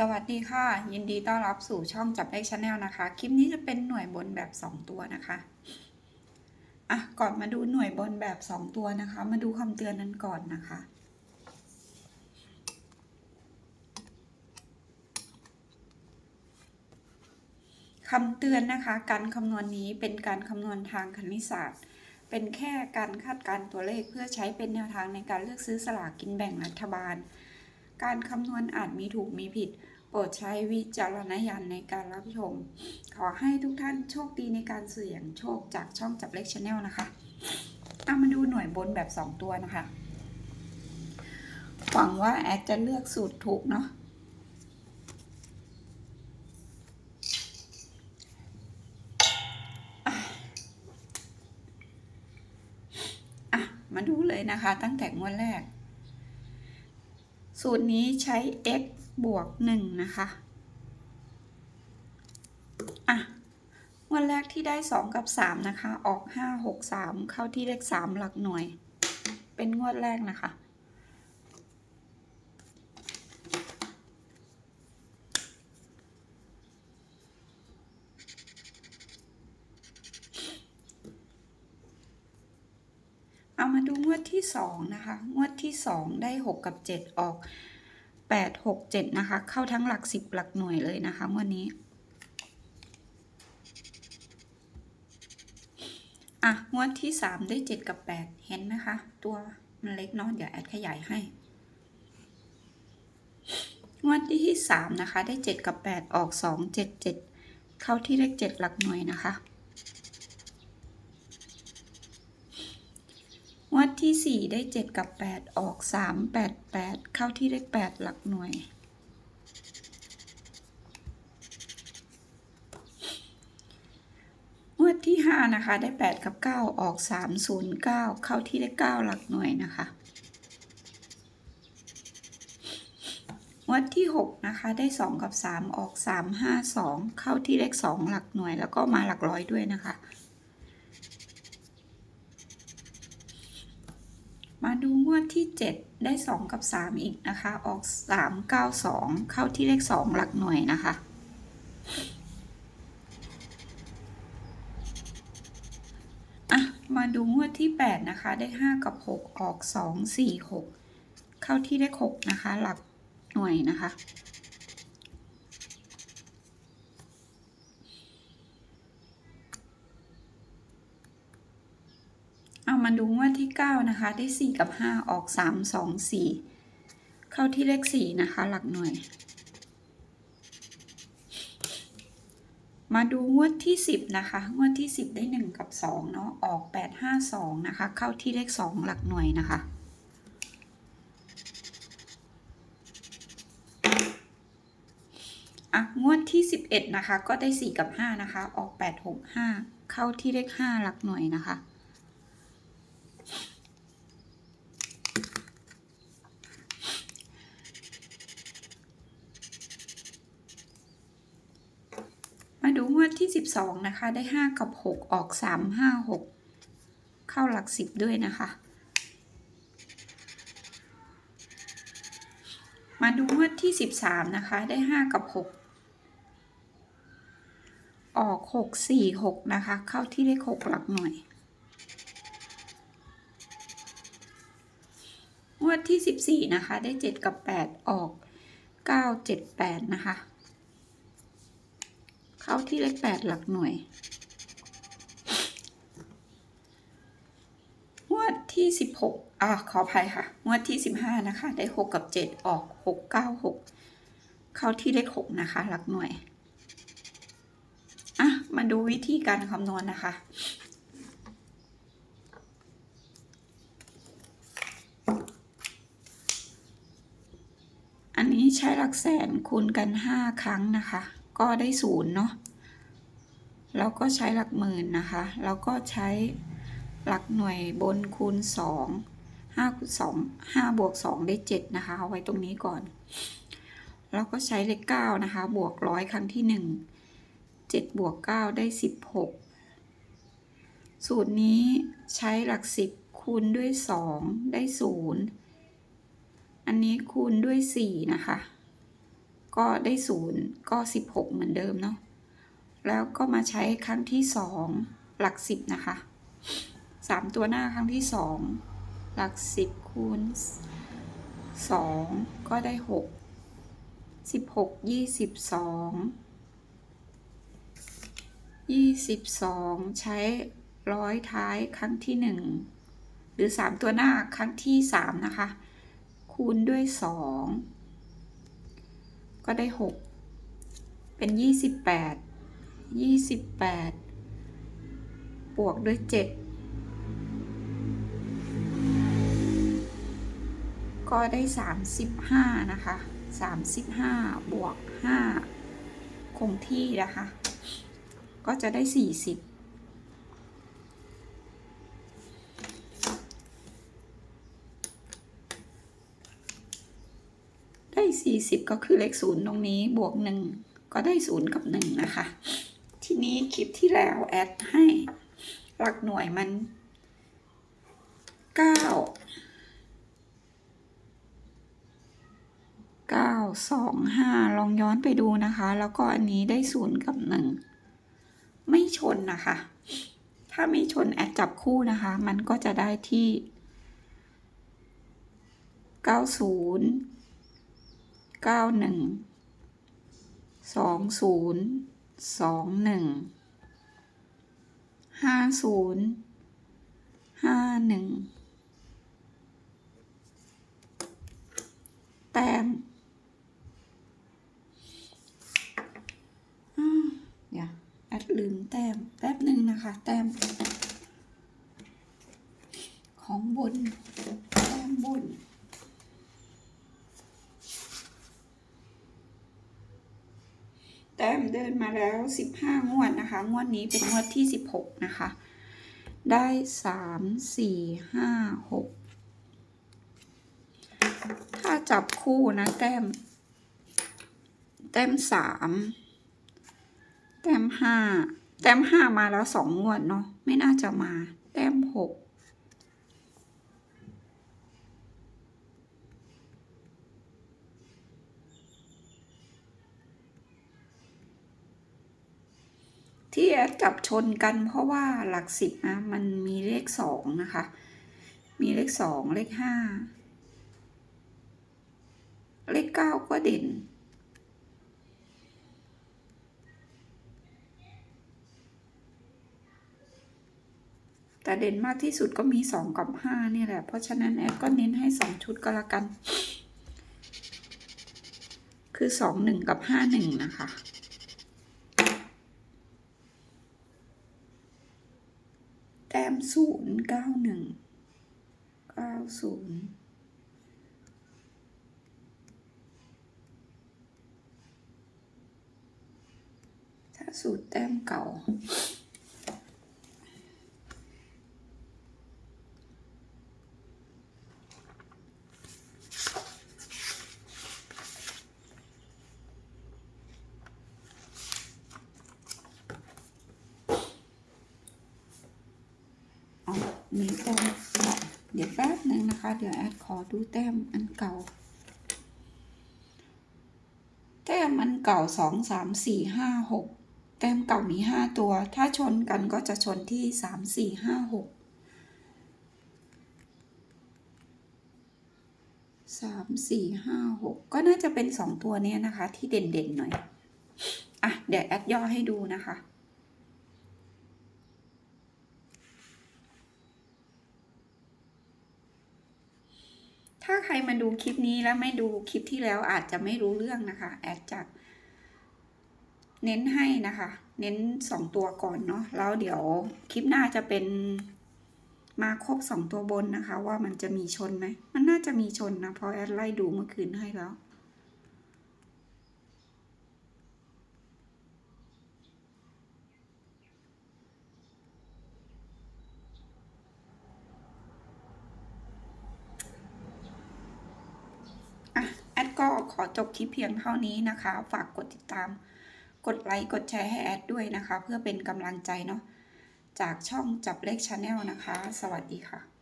สวัสดีค่ะ ยินดีต้อนรับสู่ช่องจับเลขชาแนลนะคะ คลิปนี้จะเป็นหน่วยบนแบบ 2 ตัวนะคะอะก่อนมาดูหน่วยบนแบบ 2 ตัวนะคะ มาดูคำเตือนนั้นก่อนนะคะ คำเตือนนะคะ การคำนวณนี้เป็นการคำนวณทางคณิตศาสตร์ เป็นแค่การคาดการตัวเลขเพื่อใช้เป็นแนวทางในการเลือกซื้อสลากกินแบ่งรัฐบาล การคำนวณอาจมีถูกมีผิด โปรดใช้วิจารณญาณในการรับชม ขอให้ทุกท่านโชคดีในการเสี่ยงโชคจากช่องจับเลขชาแนลนะคะเอามาดูหน่วยบนแบบ 2 ตัวนะคะ หวังว่าแอดจะเลือกสูตรถูกเนาะอะมาดูเลยนะคะ ตั้งแต่งวดแรก สูตรนี้ใช้ x บวก 1 นะคะ อะงวดแรกที่ได้ 2 กับ 3 นะคะ ออก 5 6 3 เข้าที่เลข 3 หลักหน่วย เป็นงวดแรกนะคะ เอามาดูงวด ที่สองนะคะ งวดที่สองได้หกกับเจ็ดออกแปดหกเจ็ดนะคะ เข้าทั้งหลักสิบหลักหน่วยเลยนะคะงวดนี้อะงวดที่สามได้เจ็ดกับแปดเห็นไหมคะ ตัวมันเล็กเนาะเดี๋ยวแอดขยายให้งวดที่สามนะคะ ได้เจ็ดกับแปดออกสองเจ็ดเจ็ดเข้าที่เลขเจ็ดหลักหน่วยนะคะ งวด ที่ 4 ได้ 7 กับ 8 ออก 3 8 8 เข้าที่เลข 8 หลักหน่วย งวดที่ 5 นะคะ ได้ 8 กับ 9 ออก 3 0 9 เข้าที่เลข 9 หลักหน่วยนะคะ งวดที่ 6 นะคะ ได้ 2 กับ 3 ออก 3 5 2 เข้าที่เลข 2 หลักหน่วย แล้วก็มาหลักร้อยด้วยนะคะ มาดูงวดที่ 7 ได้ 2 กับ 3 อีกนะคะ ออก 3 9 2 เข้าที่เลข 2 หลักหน่วยนะคะ อะ มาดูงวดที่ 8 นะคะ ได้ 5 กับ 6 ออก 2 4 6 เข้าที่เลข 6 นะคะ หลักหน่วยนะคะ เอามาดูงวดที่ 9 นะคะ ได้ 4 กับ 5 ออก 3 2 4 เข้าที่เลข 4 นะคะ หลักหน่วย มาดูงวดที่ 10 นะคะ งวดที่ 10 ได้ 1 กับ 2 เนาะออก 8 5 2 นะคะ เข้าที่เลข 2 หลักหน่วยนะคะอะงวดที่ 11 นะคะ ก็ได้ 4 กับ 5 นะคะ ออก 8 6 5 เข้าที่เลข 5 หลักหน่วยนะคะ มาดูงวดที่ 12 นะคะ ได้ 5 กับ 6 ออก 3 5 6 เข้าหลัก 10 ด้วยนะคะ มาดูงวดที่ 13 นะคะ ได้ 5 กับ 6ออก 6 4 6 นะคะ เข้าที่เลข 6 หลักหน่วย งว ดที่ 14 นะคะ ได้ 7 กับ 8 ออก 9 7 8 นะคะ เข้าที่เลข 8 หลักหน่วยงวดที่ 16อ่าขออภัยค่ะงวดที่ 15 นะคะ ได้ 6 กับ 7 ออก 6 9 6 เข้าที่เลข 6 นะคะ หลักหน่วย อะ มาดูวิธีการคำนวณนะคะ อันนี้ ใช้หลักแสนคูณกัน 5 ครั้งนะคะ ก็ได้ศูนย์เนาะแล้วก็ใช้หลักหมื่นนะคะ แล้วก็ใช้หลักหน่วยบนคูณ 2 5คูณ2 5บวก 2 ได้ 7 นะคะ เอาไว้ตรงนี้ก่อน แล้วก็ใช้เลข9นะคะ บวกร้อยครั้งที่ 1 7บวก 9 ได้ 16 สูตรนี้ใช้หลัก 10 คูณด้วย 2 ได้ 0 อันนี้คูณด้วย 4 นะคะ ก็ได้ศูนย์ก็สิบหกเหมือนเดิมเนาะ แล้วก็มาใช้ครั้งที่สองหลักสิบนะคะสามตัวหน้าครั้งที่สองหลักสิบคูณสองก็ได้หกสิบหกยี่สิบสองยี่สิบสองใช้ร้อยท้ายครั้งที่หนึ่งหรือสามตัวหน้าครั้งที่สามนะคะ คูณด้วยสองก็ได้หกเป็นยี่สิบแปดยี่สิบแปดบวกด้วยเจ็ดก็ได้สามสิบห้านะคะสามสิบห้าบวกห้าคงที่นะคะ ก็จะได้สี่ สิบได้สี่สิบก็คือเลขศูนย์ตรงนี้บวกหนึ่งก็ได้ศูนย์กับหนึ่งนะคะ ทีนี้คลิปที่แล้วแอดให้หลักหน่วยมันเก้าเก้าสองห้าลองย้อนไปดูนะคะ แล้วก็อันนี้ได้ศูนย์กับหนึ่งไม่ชนนะคะ ถ้าไม่ชนแอดจับคู่นะคะ มันก็จะได้ที่เก้าศูนย์ เก้าหนึ่งสองศูนย์สองหนึ่งห้าศูนย์ห้าหนึ่งแต้มเดี๋ยวแอดลืมแต้มแป๊บหนึ่งนะคะ แต้ม ของบน แต้มบน แต้ มาแล้ว 15 งวดนะคะ งวดนี้เป็นงวดที่ 16 นะคะ ได้ 3 4 5 6 ถ้าจับคู่นะแต้ม แต้ม 3 แต้ม 5 แต้ม 5 มาแล้ว 2 งวดเนาะไม่น่าจะมา แต้ม 6 ที่แอดจับชนกันเพราะว่าหลักสิบนะมันมีเลขสองนะคะ มีเลขสองเลขห้าเลขเก้าก็เด่น แต่เด่นมากที่สุดก็มีสองกับห้านี่แหละ เพราะฉะนั้นแอดก็เน้นให้สองชุดก็แล้วกัน คือสองหนึ่งกับห้าหนึ่งนะคะ ต้มศูนย์เก้าหนึ่งเก้าศูนย์ถ้าสูตรแต้มเก่า อ๋อ มีแต้มเก่าเดี๋ยวแป๊บหนึ่งนะคะ เดี๋ยวแอดขอดูแต้มอันเก่า แต้มอันเก่าสองสามสี่ห้าหกแต้มเก่ามีห้าตัว ถ้าชนกันก็จะชนที่สามสี่ห้าหกสามสี่ห้าหกก็น่าจะเป็นสองตัวเนี้ยนะคะ ที่เด่นๆหน่อย อะ เดี๋ยวแอดย่อให้ดูนะคะ ถ้าใครมาดูคลิปนี้แล้วไม่ดูคลิปที่แล้วอาจจะไม่รู้เรื่องนะคะ แอดจะเน้นให้นะคะ เน้นสองตัวก่อนเนาะ แล้วเดี๋ยวคลิปหน้าจะเป็นมาครบสองตัวบนนะคะ ว่ามันจะมีชนไหม มันน่าจะมีชนนะ เพราะแอดไล่ดูเมื่อคืนให้แล้ว อะแอดก็ข อจบคลิปเพียงเท่านี้นะคะ ฝากกดติดตาม กดไลค์ กดแชร์ให้แอดด้วยนะคะ เพื่อเป็นกำลังใจเนาะ จากช่องจับเลขชาแนลนะคะ สวัสดีค่ะ